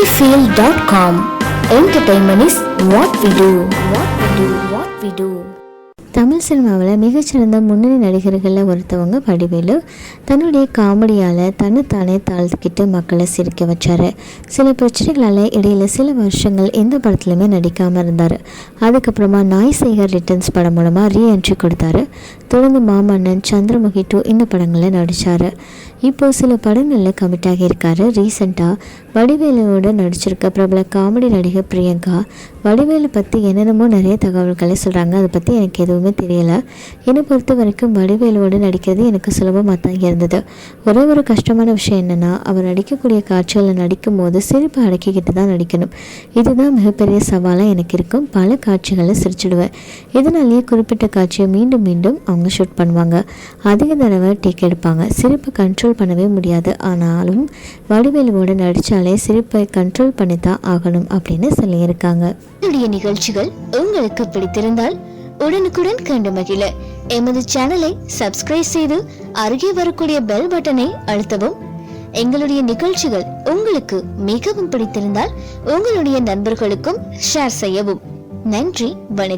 sunnyfield.com. Entertainment is what we do. What we do. What we do. Tamil சினிமாவில் மிகச்சிறந்த முன்னணி நடிகர்களில் ஒருத்தவங்க வடிவேலு தன்னுடைய காமெடியால் தன்னைத்தானே தாழ்த்துக்கிட்டு மக்களை சிரிக்க வச்சார் சில பிரச்சனைகளால் இடையில சில வருஷங்கள் எந்த படத்துலையுமே நடிக்காமல் இருந்தார் அதுக்கப்புறமா நாய் சேகர் ரிட்டர்ன்ஸ் படம் மூலமாக ரீஎன்ட்ரி கொடுத்தாரு தொடர்ந்து மாமன்னன் சந்திரமுகி டூ இந்த படங்களில் நடித்தார் இப்போ சில படங்களில் கமிட் ஆகியிருக்காரு. ரீசெண்டாக வடிவேலுவோட நடிச்சிருக்க பிரபல காமெடி நடிகர் பிரியங்கா வடிவேலு பற்றி என்னென்னமோ நிறைய தகவல்களை சொல்கிறாங்க அதை பற்றி எனக்கு எதுவுமே தெரியலை. என்னை பொறுத்த வரைக்கும் வடிவேலுவோடு நடிக்கிறது எனக்கு சுலபமாக தான் இருந்தது. ஒரே ஒரு கஷ்டமான விஷயம் என்னென்னா அவர் நடிக்கக்கூடிய காட்சிகளில் நடிக்கும் போது சிரிப்பை அடக்கிக்கிட்டு தான் நடிக்கணும். இதுதான் மிகப்பெரிய சவாலாக எனக்கு இருக்கும். பல காட்சிகளை சிரிச்சிடுவேன். இதனாலேயே குறிப்பிட்ட காட்சியை மீண்டும் மீண்டும் அவங்க ஷூட் பண்ணுவாங்க. அதிக தடவை டேக் எடுப்பாங்க. சிரிப்பை கண்ட்ரோல் பண்ணவே முடியாது. ஆனாலும் வடிவேலுவோட நடித்தாலே சிரிப்பை கண்ட்ரோல் பண்ணி தான் ஆகணும் அப்படின்னு சொல்லியிருக்காங்க. என்னுடைய நிகழ்ச்சிகள் உங்களுக்கு பிடித்திருந்தால் உடனுக்குடன் கண்டு மகிழ. எமது சேனலை சப்ஸ்கிரைப் செய்து அருகே வரக்கூடிய பெல் பட்டனை அழுத்தவும். எங்களுடைய நிகழ்ச்சிகள் உங்களுக்கு மிகவும் பிடித்திருந்தால் உங்களுடைய நண்பர்களுக்கும் ஷேர் செய்யவும். நன்றி வணக்கம்.